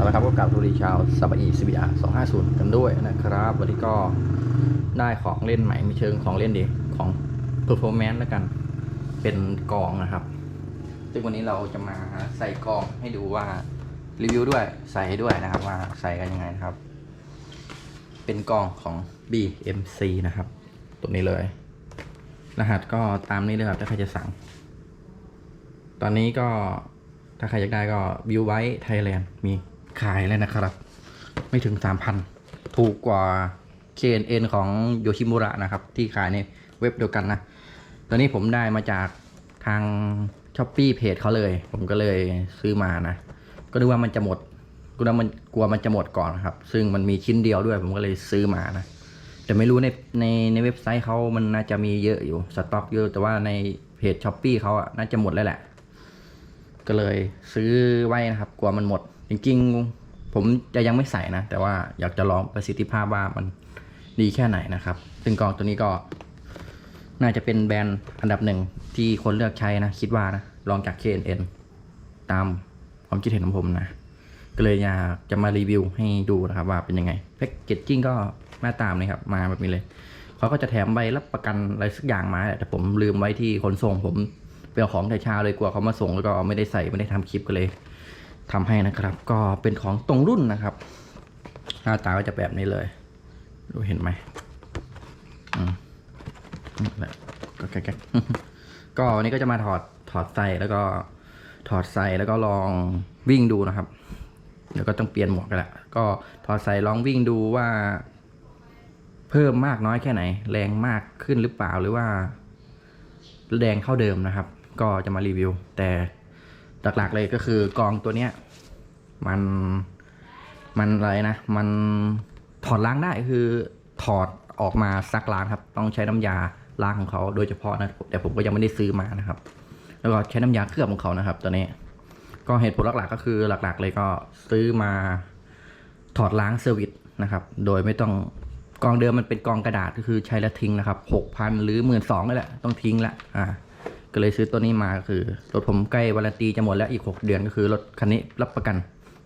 เอาละครับก็กลับสวัสดีชาวซาบะอีซีบีอาร์สองห้าศูนย์กันด้วยนะครับ วันนี้ก็ได้ของเล่นใหม่มีเชิงของเล่นดีของ performance แล้วกัน เป็นกองนะครับ ซึ่งวันนี้เราจะมาใส่กองให้ดูว่ารีวิวด้วยใส่ให้ด้วยนะครับว่าใส่กันยังไงนะครับ เป็นกองของ BMC นะครับ ตัวนี้เลย รหัสก็ตามนี้เลยครับถ้าใครจะสั่ง ตอนนี้ก็ถ้าใครอยากได้ก็วิวไว้ไทยแลนด์มี ขายเลยนะครับ ไม่ถึง3,000ถูกกว่า KNN ของโยชิมุระนะครับ ที่ขายในเว็บเดียวกันนะตอนนี้ผมได้มาจากทางช้อปปี้เพจเขาเลย ผมก็เลยซื้อมานะ ก็ดูว่ามันจะหมดกูว่ามันกลัวมันจะหมดก่อนครับ ซึ่งมันมีชิ้นเดียวด้วย ผมก็เลยซื้อมานะ แต่ไม่รู้ในในในเว็บไซต์เขามันน่าจะมีเยอะอยู่สต็อกเยอะ แต่ว่าในเพจช้อปปี้เขาอะน่าจะหมดแล้วแหละ ก็เลยซื้อไว้นะครับ กลัวมันหมด จริงๆผมจะยังไม่ใส่นะ แต่ว่าอยากจะลองประสิทธิภาพว่ามันดีแค่ไหนนะครับ ซึ่งกองตัวนี้ก็ น่าจะเป็นแบรนด์อันดับหนึ่งที่คนเลือกใช้นะ คิดว่านะลองจาก KNN ตามความคิดเห็นของผมนะ ก็เลยอยากจะมารีวิวให้ดูนะครับว่าเป็นยังไงแพ็กเกจจิ้งก็มาตามเลยครับมาแบบนี้เลยเขาก็จะแถมใบรับประกันอะไรสักอย่างมาแต่ผมลืมไว้ที่ขนส่งผมไปเอาของแต่เช้าเลยกลัวเขามาส่งแล้วก็ไม่ได้ใส่ไม่ได้ทำคลิปก็เลย ทำให้นะครับ ก็เป็นของตรงรุ่นนะครับ หน้าตาก็จะแบบนี้เลย ดูเห็นไหมอืมแหละก็แก๊กก็วันนี้ก็จะมาถอดถอดใส่แล้วก็ถอดใส่แล้วก็ลองวิ่งดูนะครับเดี๋ยวก็ต้องเปลี่ยนหมวกกันละก็ถอดใส่ลองวิ่งดูว่า เพิ่มมากน้อยแค่ไหน แรงมากขึ้นหรือเปล่าหรือว่า แรงเท่าเดิมนะครับ ก็จะมารีวิว แต่ หลักๆเลยก็คือกองตัวเนี้ยมันมันอะไรนะ มันถอดล้างได้คือถอดออกมาซักล้างครับ ต้องใช้น้ำยาล้างของเขาโดยเฉพาะนะแต่ผมก็ยังไม่ได้ซื้อมานะครับ แล้วก็ใช้น้ำยาเคลือบของเขานะครับ ตัวนี้ ก็เหตุผลหลักๆก็คือหลักๆ เลยก็ซื้อมาถอดล้างเซอร์วิสนะครับ โดยไม่ต้องกองเดิมมันเป็นกองกระดาษก็คือใช้แล้วทิ้งนะครับหกพันหรือหมื่นสองนี่แหละต้องทิ้งละอ่า ก็เลยซื้อตัวนี้มาก็คือรถผมใกล้วารันตีจะหมดแล้วอีก 6 เดือนก็คือรถคันนี้รับประกัน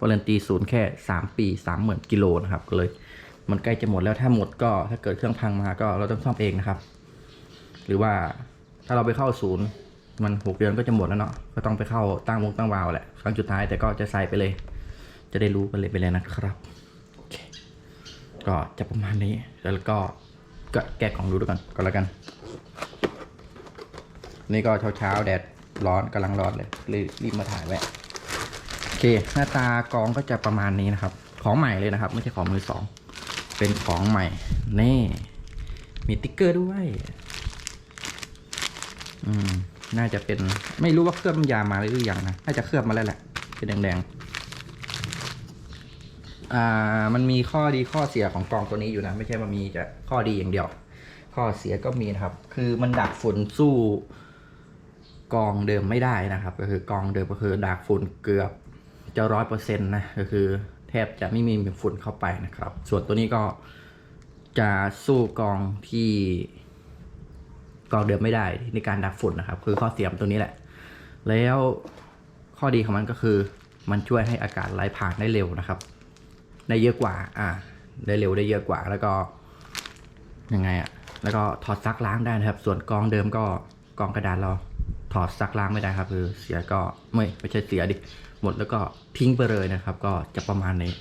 วารันตีศูนย์แค่ 3 ปี 30,000กิโลนะครับก็เลยมันใกล้จะหมดแล้วถ้าหมดก็ถ้าเกิดเครื่องพังมาก็เราต้องซ่อมเองนะครับ หรือว่าถ้าเราไปเข้าศูนย์มัน 6 เดือนก็จะหมดแล้วเนาะก็ต้องไปเข้าตั้งวงตั้งวาล์วแหละครั้งสุดท้ายแต่ก็จะใส่ไปเลย จะได้รู้กันเลยไปเลยนะครับโอเคก็จะประมาณนี้แล้วก็ก็แกะกล่องดูด้วยกันก็แล้วกัน นี่ก็เช้าๆแดดร้อนกำลังร้อนเลยเลยรีบมาถ่ายไว้โอเค หน้าตากองก็จะประมาณนี้นะครับ ของใหม่เลยนะครับ ไม่ใช่ของมือสอง เป็นของใหม่ นี่ มีติ๊กเกอร์ด้วย อืม น่าจะเป็นไม่รู้ว่าเคลือบน้ำยามาหรือยังนะ น่าจะเคลือบมาแล้วแหละ เป็นแดงๆ อ่า มันมีข้อดีข้อเสียของกองตัวนี้อยู่นะ ไม่ใช่ว่ามีจะข้อดีอย่างเดียว ข้อเสียก็มีนะครับ คือมันดักฝุ่นสู้ กองเดิมไม่ได้นะครับ ก็คือกองเดิมก็คือดักฝุ่นเกือบจะร้อยเปอร์เซ็นต์นะก็คือแทบจะไม่มีฝุ่นเข้าไปนะครับ ส่วนตัวนี้ก็จะสู้กองที่กองเดิมไม่ได้ในการดักฝุ่นนะครับ คือข้อเสียมตัวนี้แหละ แล้วข้อดีของมันก็คือมันช่วยให้อากาศไหลผ่านได้เร็วนะครับ ได้เยอะกว่า อ่า ได้เร็วได้เยอะกว่า แล้วก็ยังไงอะ แล้วก็ถอดซักล้างได้นะครับ ส่วนกองเดิมก็กองกระดาษเรา ถอดซักล้างไม่ได้ครับคือเสียก็ไม่ไม่ใช่เสียดิหมดแล้วก็ทิ้งไปเลยนะครับ ก็จะประมาณนี้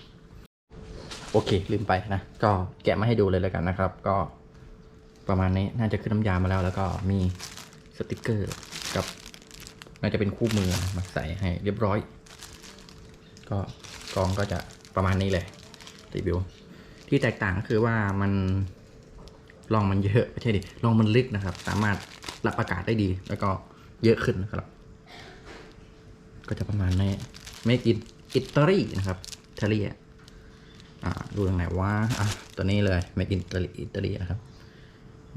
โอเคลืมไปนะ ก็แกะมาให้ดูเลยแล้วกันนะครับ ก็ประมาณนี้น่าจะขึ้นน้ำยามาแล้ว แล้วก็มีสติกเกอร์กับน่าจะเป็นคู่มือมาใส่ให้เรียบร้อย ก็กองก็จะประมาณนี้เลยรีวิวที่แตกต่างก็คือว่ามันลองมันเยอะไม่ใช่ดิลองมันลึกนะครับ สามารถรับอากาศได้ดี แล้วก็ เยอะขึ้นนะครับ ก็จะประมาณนี้ไม่กินอิตาลีนะครับอิตาลีอะอ่าดูตรงไหนว่าอะตัวนี้เลยไม่กินอิตาลีอิตาลีนะครับ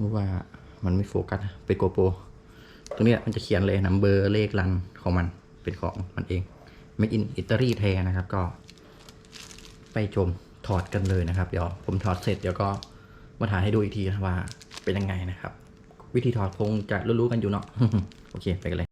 ราะว่ามันไม่โฟกัสไปโกโปรตรงนี้มันจะเขียนเลยนัมเบอร์เลขรันของมันเป็นของมันเองไม่กินอิตาลีแท้นะครับ ก็ ไปชมถอดกันเลยนะครับ เดี๋ยวผมถอดเสร็จเดี๋ยวก็มาถ่ายให้ดูอีกทีนะว่าเป็นยังไงนะครับ วิธีถอดคงจะรู้ๆกันอยู่เนาะ โอเค ไปกันเลย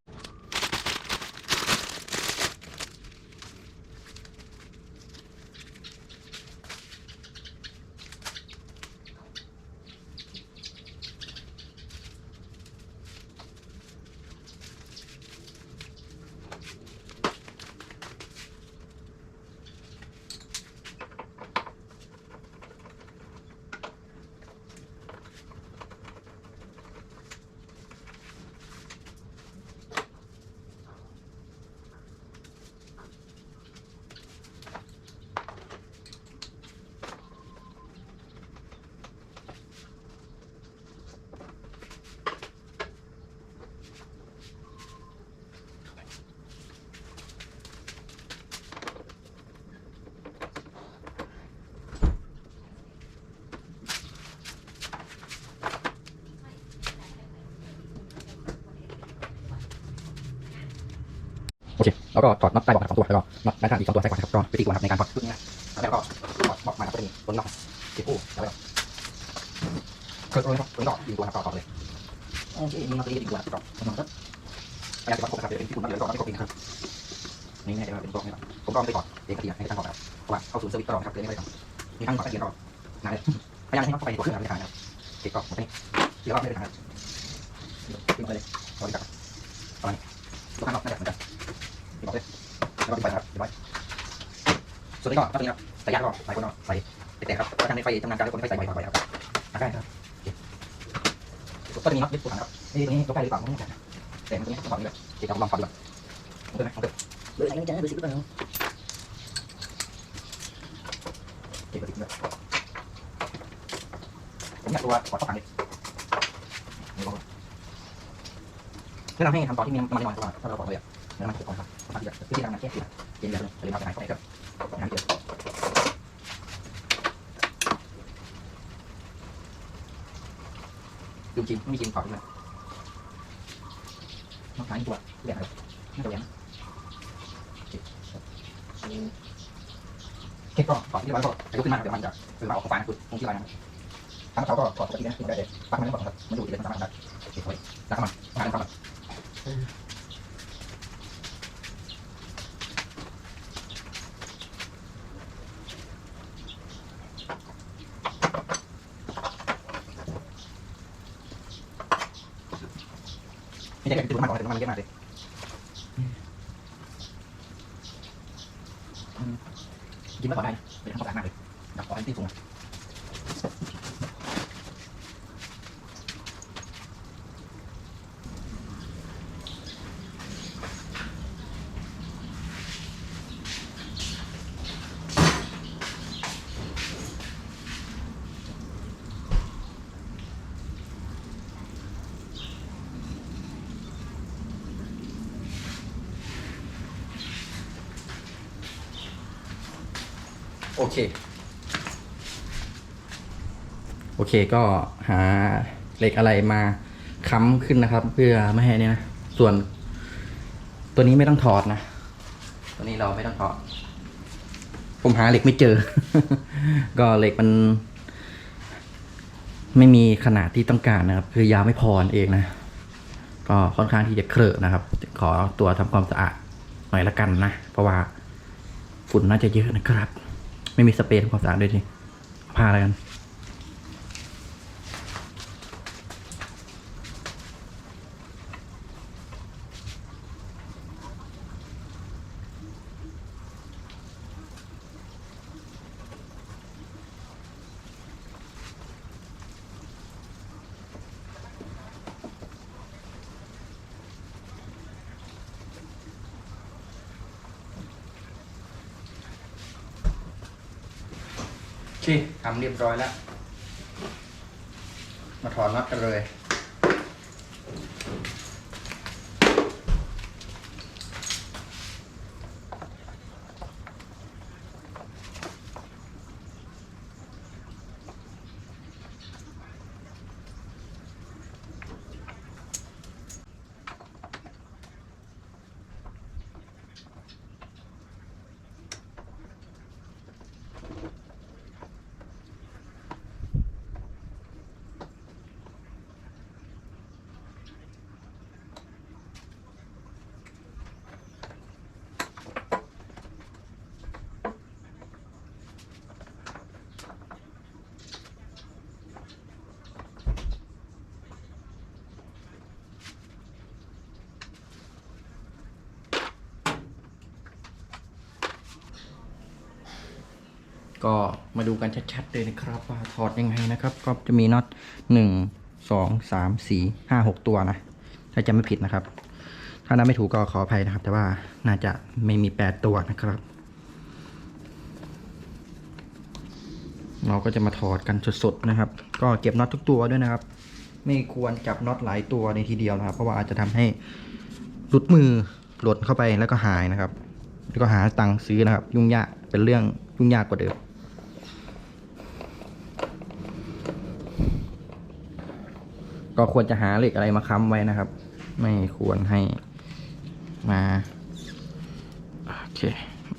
โแล้วก็ถอดน็อตใต้เบาะนะครับสองตัวแล้วก็น็อตด้านข้างอีกสองตัวใส่ก่อนนะครับก็ไปตีกวนนครับในการถอดชุดนี้นะแล้วก็ถอดเบาะมาครับก็จะมีต้นน็อตเก็บคู่แล้วก็เคิร์ฟเลยครับตัวนี้ก็ยิงตัวนะครับต่อเลยโอเคมีน็อตตียิงตัวนะครับก็น็อตครับพยายามจะประกบนะครับเป็นที่คุณน็อตเลยก็ไม่กบเองครับนี่แน่จะเป็นตัวนี้ครับผมก็ไม่ได้ถอดเองกระเทียมให้ตั้งก่อนครับเพราะว่าเข้าศูนย์เซอร์วิสตลอดนะครับเลยไม่ได้ทำมีทั้งก่อนกระเทียมก่อนนานเลยพยายามให้น็อตเข้าไปในตัวเครื่องนะครับเก็บก็หมดนี่เดี๋ยวเราไม่ได้ทำครับขึ้นมาเลยสวัสดีครับประมาณนี้ทุกครั้งเราไม่ได้เหมือนกัน ที่บอกเลยแล้วก็ปิดไฟนะครับเรียบร้ส่วนนี้ก็ตัวนี้ครับใส่ยางก็ใส่คนเนาะใส่แต่ครับประกันในไฟทำงานการแล้วคนไม่ใส่ไฟไฟครับตัดได้ครับก็จะมีน็อตยึดตัวถังครับนี่นี่ยกได้หรือเปล่าไม่แน่ใจแต่ตรงนี้ต้องถอดนี่เลยเดี๋ยวเราลองถอดดูก่อนลองเติมไหมลองเติมเลยอันนี้จะดูสิบหรือเปล่าเก็บไปดิบเลยผมอยากตัวถอดเข้าถังดินี่ลองแนะนำให้ทำตอนที่มีน้ำมันน้อยๆเพราะว่าถ้าเราบอกเลยอะ น้ำมันจะตกครับทำที่แบบวิธีการงานแค่เสียเย็นเดียวเลยจะลืมเอาไปไหนก็ได้ครับงานเดียวดูจริงไม่มีจริงถอด้วยน้องขายตัวแหวนอะไรน่าจะแหวนเค้กก็ถอดที่ร้อยก็จะลุกขึ้นมาเดี๋ยวมันจะคือเราเอาเข้านะคือตรงที่รนะครับทั้งเขาก็ถอดปกตินะที่ได้เลยปักมันไม่ก่อนครับมันอยู่ที่เป็นสามารถได้เก็บไว้แล้วก็มันงานเข้ามา ไม่ใช่แค่ติดน้ำมันก่อนติดน้ำมันเยอะมากเลยอืมกินแล้วต่อได้เป็นทั้งสองมากเลยดับต่อให้ที่สูง โอเค โอเคก็หาเหล็กอะไรมาค้ำขึ้นนะครับ เพื่อไม่ให้เนี่ยนะ ส่วน ตัวนี้ไม่ต้องถอดนะ ตัวนี้เราไม่ต้องถอด ผมหาเหล็กไม่เจอ ก็เหล็กมัน ไม่มีขนาดที่ต้องการนะครับ คือยาวไม่พอเองนะ ก็ค่อนข้างที่จะเครอะนะครับ ขอตัวทำความสะอาดหน่อยละกันนะ เพราะว่าฝุ่นน่าจะเยอะนะครับ ไม่มีสเปรย์ทำความสะอาดด้วยทีผ้าอะไรกัน ชีทำเรียบร้อยแล้ว มาถอดน็อตกันเลย ก็มาดูกันชัดๆเลยนะครับว่าถอดยังไงนะครับ ก็จะมีน็อตหนึ่งสองสามสี่ห้าหกตัวนะ ถ้าจำไม่ผิดนะครับ ถ้านับไม่ถูกก็ขออภัยนะครับ แต่ว่าน่าจะไม่มีแปดตัวนะครับ เราก็จะมาถอดกันสดๆนะครับ ก็เก็บน็อตทุกตัวด้วยนะครับ ไม่ควรจับน็อตหลายตัวในทีเดียวนะครับ เพราะว่าอาจจะทำให้หลุดมือหล่นเข้าไปแล้วก็หายนะครับ แล้วก็หาตังค์ซื้อนะครับ ยุ่งยากเป็นเรื่องยุ่งยากกว่าเดิม ก็ควรจะหาเหล็กอะไรมาค้ำไว้นะครับ ไม่ควรให้มาโอเค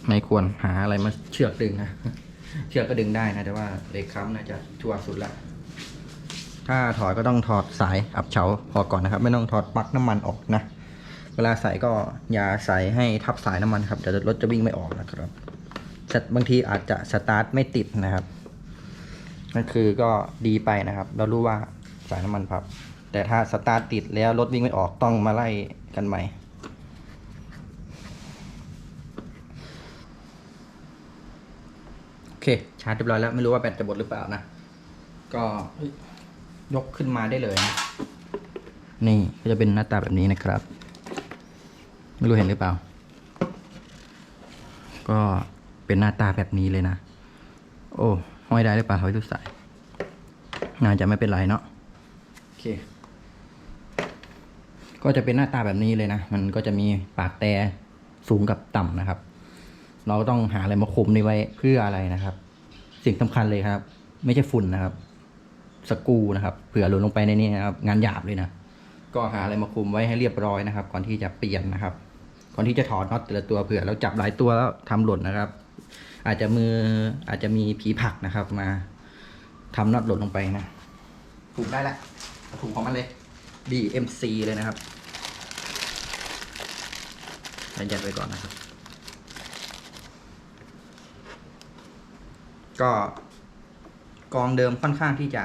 ไม่ควรหาอะไรมาเชือกดึงนะเชือกก็ดึงได้นะแต่ว่าเหล็กค้ำน่าจะชัวร์สุดละถ้าถอดก็ต้องถอดสายอับเฉาพอกก่อนนะครับ ไม่ต้องถอดปลั๊กน้ำมันออกนะเวลาใส่ก็อย่าใส่ให้ทับสายน้ำมันครับเดี๋ยวรถจะวิ่งไม่ออกนะครับบางทีอาจจะสตาร์ทไม่ติดนะครับนั่นคือก็ดีไปนะครับ เรารู้ว่า สายน้ำมันพับ แต่ถ้าสตาร์ทติดแล้วรถวิ่งไม่ออกต้องมาไล่กันใหม่โอเคชาร์จเรียบร้อยแล้วไม่รู้ว่าแบตจะหมดหรือเปล่านะ ก็ยกขึ้นมาได้เลยนะนี่ก็จะเป็นหน้าตาแบบนี้นะครับ ไม่รู้เห็นหรือเปล่า ก็เป็นหน้าตาแบบนี้เลยนะ โอ้ห้อยได้หรือเปล่าห้อยทุกสายน่าจะไม่เป็นไรเนาะ เคก็จะเป็นหน้าตาแบบนี้เลยนะ มันก็จะมีปากแต่สูงกับต่ำนะครับ เราต้องหาอะไรมาคุมนี่ไว้เพื่ออะไรนะครับ สิ่งสำคัญเลยครับ ไม่ใช่ฝุ่นนะครับ สกูนะครับเผื่อหล่นลงไปในนี้นะครับ งานหยาบเลยนะ ก็หาอะไรมาคุมไว้ให้เรียบร้อยนะครับ ก่อนที่จะเปลี่ยนนะครับ ก่อนที่จะถอดน็อตแต่ละตัวเผื่อเราจับหลายตัวแล้วทำหล่นนะครับ อาจจะมืออาจจะมีผีผักนะครับมาทำน็อตหล่นลงไปนะถูกได้ละเอา ถูกของมันเลย DMC เลยนะครับยัดไว้ก่อนนะครับ ก็กองเดิมค่อนข้างที่จะ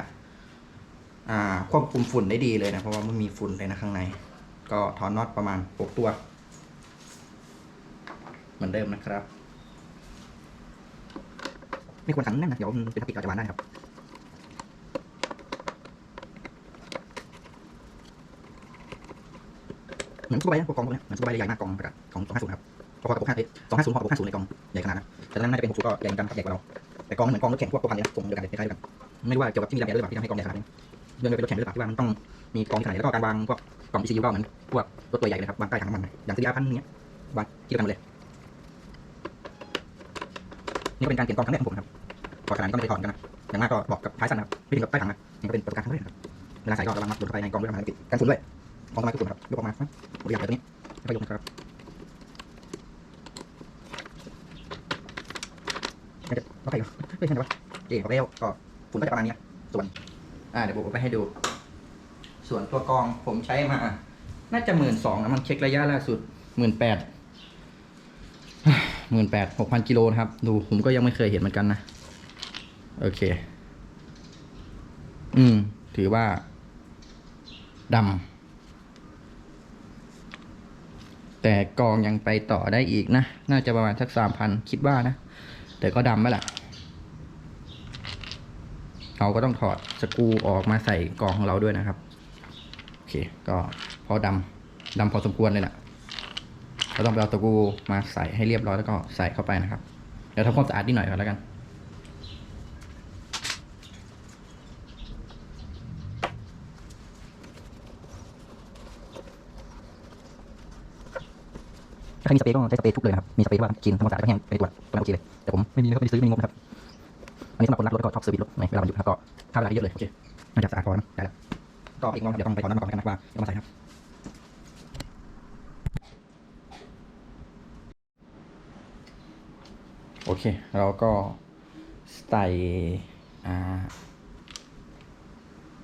ควบคุมฝุ่นได้ดีเลยนะ เพราะว่ามันมีฝุ่นเลยนะข้างใน ก็ถอนน็อตประมาณหกตัว เหมือนเดิมนะครับ ไม่ควรขันแน่นนะ เดี๋ยวมันเป็นพลาสติกอาจจะวานได้ครับ เหมือนซูเปอร์ไบค์นะพวกกองพวกนี้เหมือนซูเปอร์ไบค์ใหญ่มากกองประกาศของ250ครับพอๆกับ650 250พอกับ650ในกองใหญ่ขนาดนั้นแต่ตอนนั้นน่าจะเป็น60ก็ใหญ่เหมือนกันครับใหญ่กว่าเราแต่กองเหมือนกองรถแข่งพวกตัวพันเลยนะทรงเดียวกันเลยคล้ายๆกันไม่รู้ว่าเกี่ยวกับที่มีระเบียบหรือเปล่าที่ทำให้กองใหญ่ขนาดนี้เรื่องเดียวกับรถแข่งหรือเปล่าที่ว่ามันต้องมีกองที่ขนาดใหญ่แล้วก็การวางพวกกล่อง ECU ก็เหมือนพวกรถตัวใหญ่เลยครับวางใต้ถังน้ำมันอย่างซีดีอาร์พันเนี้ยวางที่ยวกันหมดเลยนี่ก็เป็นการเปลี่ยนกองครั้งแรกของผมครับพอขนาดนี้ก็ไม่ได้ถอนกันนะอย่างมากก็บอกกับท้ายสั้นนะครับไม่ถึงกับใต้ถังนะนี่ก็เป็นประสบการณ์ครั้งแรกครับเวลาใส่ก็ระวังมัดหลุดเข้าไปในกองด้วยทำให้ติดกันฝุ่นด้วย กองต้นไม้ทุกส่วนครับยกออกมาครับบริการแบบนี้แล้วก็ยกนะครับไม่จะล็อกใครเหรอไม่ใช่ไหมวะเอ๋บอกแล้วก็ฝุ่นก็จะประมาณนี้ส่วน อ่าเดี๋ยวผมเอาไปให้ดู ส่วนตัวกองผมใช้มา น่าจะหมื่นสองนะมันเช็คระยะล่าสุดหมื่นแปดหมื่นแปดหกพันกิโลนะครับ ดูผมก็ยังไม่เคยเห็นเหมือนกันนะ โอเค อืม ถือว่าดำ แต่กองยังไปต่อได้อีกนะ น่าจะประมาณสักสามพันคิดว่านะ แต่ก็ดำไหละเราก็ต้องถอดสกูออกมาใส่กองของเราด้วยนะครับ โอเค ก็พอดำดำพอสมควรเลยแหละเราต้องไปเอาสกรูมาใส่ให้เรียบร้อยแล้วก็ใส่เข้าไปนะครับ เดี๋ยวทำความสะอาดนิดหน่อยก่อนแล้วกัน ถ้ามีสเปรย์ก็ใช้สเปรย์ทุกเลยนะครับ มีสเปรย์ที่ว่ากินทำความสะอาดแล้วก็แห้งไปตัวตัวนั้นโอเคเลย แต่ผมไม่มีนะครับไม่ได้ซื้อไม่มีงบนะครับ อันนี้สำหรับคนรักรถแล้วก็ชอบเซอร์วิสรถในเวลามันหยุดครับก็ค่าเวลาเยอะเลย โอเค น่าจะสะอาดพอนะได้แล้ว ก็อีกน้องเดี๋ยวต้องไปถอนน้ำมาก่อนกันนะว่าจะมาใส่ครับโอเค เราก็ใส่อ่า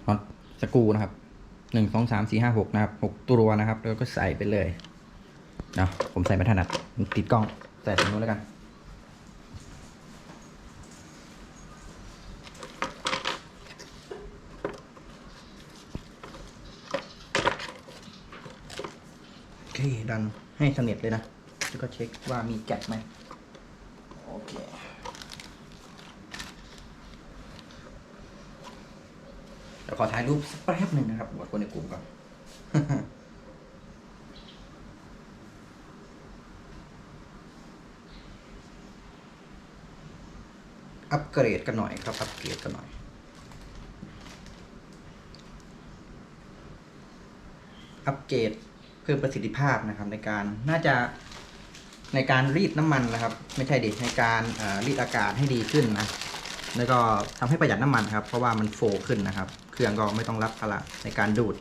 น็อตสกูนะครับหนึ่งสองสามสี่ห้าหกนะครับหกตัวนะครับ แล้วก็ใส่ไปเลย เนาะผมใส่ไม่ถนัดติดกล้อง ใส่ตรงนู้นแล้วกัน โอเค ดันให้สนิทเลยนะ แล้วก็เช็คว่ามีแกะไหมโอเคเดี๋ยวขอถ่ายรูปสักแป๊บหนึ่งนะครับวัดคนในกลุ่มก่อน เกรดกันหน่อยครับ อัปเกรดกันหน่อย อัปเกรดเพิ่มประสิทธิภาพนะครับในการน่าจะในการรีดน้ำมันนะครับ ไม่ใช่ดิในการรีดอากาศให้ดีขึ้นนะแล้วก็ทำให้ประหยัดน้ำมันครับ เพราะว่ามันโฟขึ้นนะครับ เครื่องก็ไม่ต้องรับภาระในการดูด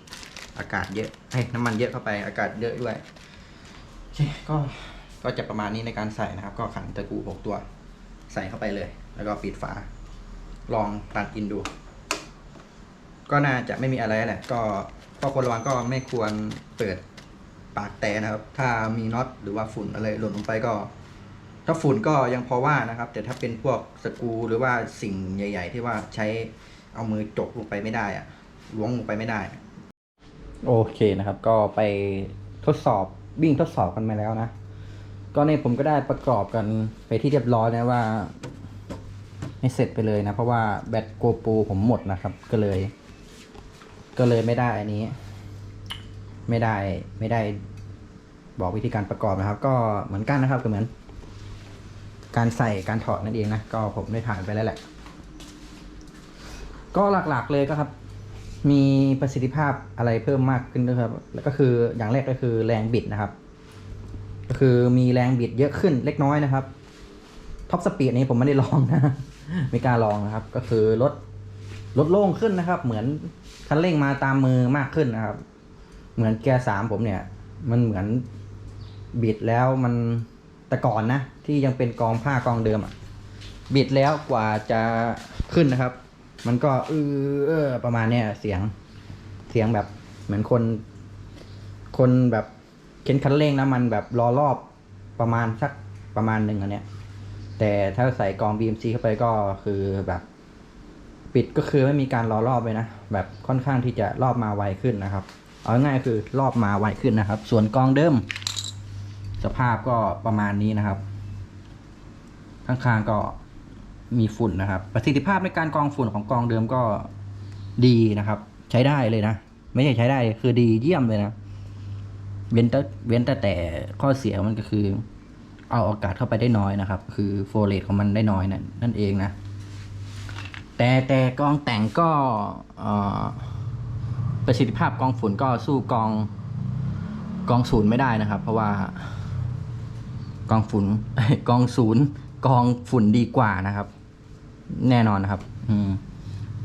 อากาศเยอะให้น้ำมันเยอะเข้าไปอากาศเยอะด้วยโอเคก็ก็จะประมาณนี้ในการใส่นะครับ ก็ขันตะกูหกตัวใส่เข้าไปเลย แล้วก็ปิดฝา ลองตัดอินดู ก็น่าจะไม่มีอะไรแหละ ก็ข้อควรระวังก็ไม่ควรเปิดปากแต่นะครับ ถ้ามีน็อตหรือว่าฝุ่นอะไรหล่นลงไปก็ ถ้าฝุ่นก็ยังพอว่านะครับ แต่ถ้าเป็นพวกสกูหรือว่าสิ่งใหญ่ ๆ ที่ว่าใช้เอามือจกลงไปไม่ได้อะล้วงลงไปไม่ได้ โอเคนะครับ ก็ไปทดสอบวิ่งทดสอบกันมาแล้วนะ ก็เนี่ยผมก็ได้ประกอบกันไปที่เรียบร้อยนะว่า ให้เสร็จไปเลยนะ เพราะว่าแบตโกโปูผมหมดนะครับ ก็เลย ก็เลยไม่ได้อันนี้ ไม่ได้ไม่ได้บอกวิธีการประกอบนะครับ ก็เหมือนกันนะครับก็เหมือน การใส่การถอดนั่นเองนะก็ผมได้ถ่ายไปแล้วแหละ ก็หลักๆเลยก็ครับ มีประสิทธิภาพอะไรเพิ่มมากขึ้นด้วยครับแล้วก็คืออย่างแรกก็คือแรงบิดนะครับ ก็คือมีแรงบิดเยอะขึ้นเล็กน้อยนะครับท็อปสปีดนี้ผมไม่ได้ลองนะ ไม่กล้าลองนะครับ ก็คือลดลดโล่งขึ้นนะครับ เหมือนคันเร่งมาตามมือมากขึ้นนะครับ เหมือนแกสามผมเนี่ย มันเหมือนบิดแล้วมันแต่ก่อนนะ ที่ยังเป็นกองผ้ากองเดิมอะบิดแล้วกว่าจะขึ้นนะครับ มันก็เออประมาณเนี้ยเสียงเสียงแบบเหมือนคน คนแบบเข็นคันเร่งนะมันแบบรอรอบประมาณสักประมาณหนึ่งอันเนี้ย แต่ถ้าใส่กอง BMC เข้าไปก็คือแบบ ปิดก็คือไม่มีการรอรอบเลยนะ แบบค่อนข้างที่จะรอบมาไวขึ้นนะครับ เอาง่ายคือรอบมาไวขึ้นนะครับ ส่วนกองเดิม สภาพก็ประมาณนี้นะครับ ข้างๆก็มีฝุ่นนะครับ ประสิทธิภาพในการกองฝุ่นของกองเดิมก็ดีนะครับ ใช้ได้เลยนะ ไม่ใช่ใช้ได้คือดีเยี่ยมเลยนะ เว้นแต่เว้นแต่แต่ข้อเสียมันก็คือ เอาอากาศเข้าไปได้น้อยนะครับ คือโฟเลตของมันได้น้อยนั่นนั่นเองนะ แต่แต่กองแต่งก็ประสิทธิภาพกองฝุ่นก็สู้กองกองศูนย์ไม่ได้นะครับ เพราะว่ากองฝุ่นกองศูนย์กองฝุ่นดีกว่านะครับ แน่นอนนะครับ อืม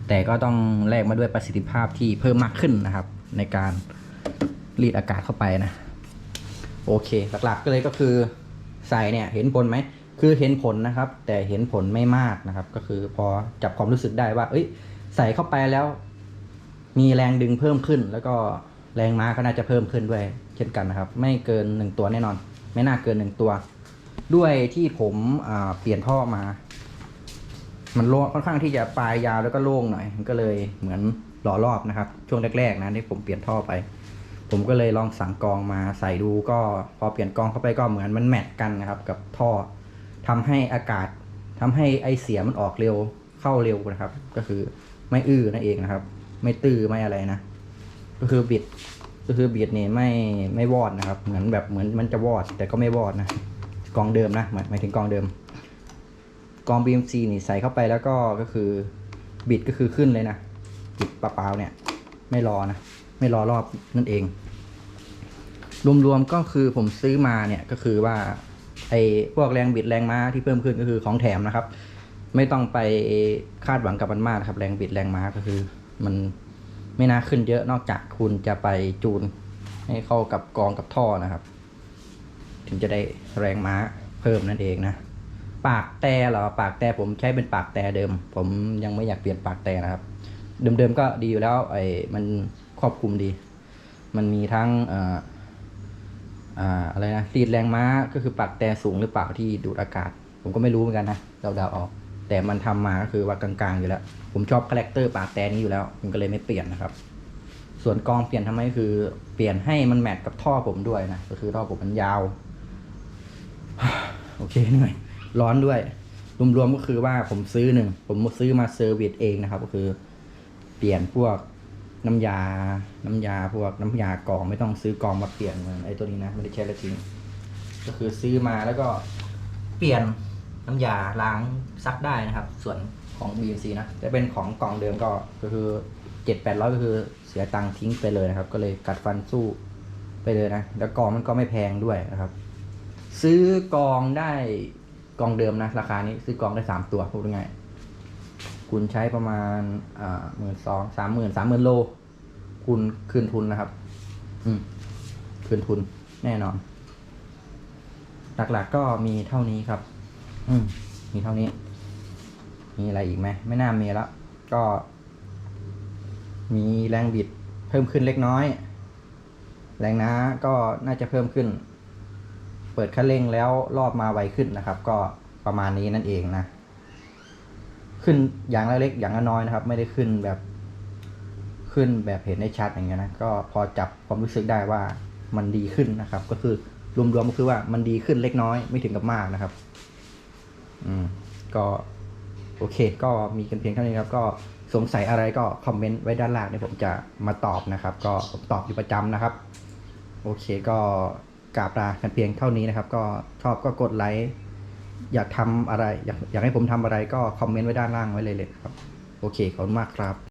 แต่ก็ต้องแลกมาด้วยประสิทธิภาพที่เพิ่มมากขึ้นนะครับ ในการรีดอากาศเข้าไปนะ โอเค หลักๆก็เลยก็คือ ใส่เนี่ยเห็นผลไหมคือเห็นผลนะครับ แต่เห็นผลไม่มากนะครับ ก็คือพอจับความรู้สึกได้ว่า เอ้ย ใส่เข้าไปแล้ว มีแรงดึงเพิ่มขึ้น แล้วก็แรงม้าก็น่าจะเพิ่มขึ้นด้วย เช่นกันนะครับ ไม่เกินหนึ่งตัวแน่นอน ไม่น่าเกินหนึ่งตัว ด้วยที่ผมเปลี่ยนท่อมา มันโล่งค่อนข้างที่จะปลายยาวแล้วก็โล่งหน่อยมันก็เลยเหมือนหล่อรอบนะครับ ช่วงแรกๆนะที่ผมเปลี่ยนท่อไป ผมก็เลยลองสั่งกองมาใส่ดูก็พอเปลี่ยนกองเข้าไปก็เหมือนมันแมทกันนะครับกับท่อทำให้อากาศทำให้ไอเสียมันออกเร็วเข้าเร็วนะครับ ก็คือไม่อื้อนั่นเองนะครับ ไม่ตื้อไม่อะไรนะ ก็คือบิดก็คือบิดเนี่ไม่ไม่วอดนะครับ เหมือนแบบเหมือนมันจะวอด แต่ก็ไม่วอดนะกองเดิมนะหมายหมายถึงกองเดิม กอง BMC นี่ใส่เข้าไปแล้วก็ก็คือบิดก็คือขึ้นเลยนะบิดเปล่าๆเนี่ย ไม่รอนะ ไม่รอรอบนั่นเอง รวมๆก็คือผมซื้อมาเนี่ยก็คือว่าไอ้พวกแรงบิดแรงม้าที่เพิ่มขึ้นก็คือของแถมนะครับ ไม่ต้องไปคาดหวังกับมันมากนะครับ แรงบิดแรงม้าก็คือ มันไม่น่าขึ้นเยอะนอกจากคุณจะไปจูน ให้เข้ากับกองกับท่อนะครับ ถึงจะได้แรงม้าเพิ่มนั่นเองนะปากแต่เหรอปากแต่ผมใช้เป็นปากแต่เดิม ผมยังไม่อยากเปลี่ยนปากแต่นะครับ เดิมๆก็ดีอยู่แล้วไอ้มัน ครอบคลุมดี มันมีทั้งเอ่ออ่าอะไรนะรีดแรงม้าก็คือปากแต่สูงหรือเปล่าที่ดูดอากาศ ผมก็ไม่รู้เหมือนกันนะเดาๆออก แต่มันทำมาก็คือว่ากลางๆอยู่แล้ว ผมชอบคาแรคเตอร์ปากแต่นี้อยู่แล้วผมก็เลยไม่เปลี่ยนนะครับ ส่วนกองเปลี่ยนทำไมคือเปลี่ยนให้มันแมทกับท่อผมด้วยนะก็คือท่อผมมันยาว โอเคเหนื่อยร้อนด้วย รวมๆก็คือว่าผมซื้อหนึ่งผมซื้อมาเซอร์วิสเองนะครับ ก็คือ เปลี่ยนพวก น้ำยา น้ำยาพวกน้ำยากองไม่ต้องซื้อกองมาเปลี่ยนเหมือนไอ้ตัวนี้นะไม่ได้ใช้แล้วทิ้งก็คือซื้อมาแล้วก็เปลี่ยนน้ำยาล้างซักได้นะครับ ส่วนของ BMC นะแต่เป็นของกล่องเดิมก็ก็คือเจ็ดแปดร้อยก็คือเสียตังค์ทิ้งไปเลยนะครับ ก็เลยกัดฟันสู้ไปเลยนะ แล้วกองมันก็ไม่แพงด้วยนะครับ ซื้อกองได้กองเดิมนะ ราคานี้ซื้อกองได้สามตัวพูดง่าย คุณใช้ประมาณอ่าหมื่นสองสามหมื่นสามหมื่นโล คุณคืนทุนนะครับ อืมคืนทุนแน่นอนหหลักๆก็มีเท่านี้ครับ อืมมีเท่านี้ มีอะไรอีกไหมไม่น่ามีแล้ว ก็ มีแรงบิดเพิ่มขึ้นเล็กน้อย แรงน้าก็น่าจะเพิ่มขึ้น เปิดคันเร่งแล้วรอบมาไวขึ้นนะครับ ก็ประมาณนี้นั่นเองนะ ขึ้นอย่างละเล็กอย่างละน้อยนะครับ ไม่ได้ขึ้นแบบ ขึ้นแบบเห็นได้ชัดอย่างเงี้ยนะก็พอจับความรู้สึกได้ว่ามันดีขึ้นนะครับ ก็คือรวมๆก็คือว่ามันดีขึ้นเล็กน้อยไม่ถึงกับมากนะครับ อืม ก็โอเค ก็มีกันเพียงเท่านี้ครับก็สงสัยอะไรก็คอมเมนต์ไว้ด้านล่างเดี๋ยผมจะมาตอบนะครับ ก็ผมตอบอยู่ประจำนะครับ โอเคก็กราบลากันเพียงเท่านี้นะครับ ก็ชอบก็กดไลค์ อยากทำอะไร อยากอยากให้ผมทำอะไรก็คอมเมนต์ไว้ด้านล่างไว้เลยเลยครับ โอเคขอบคุณมากครับ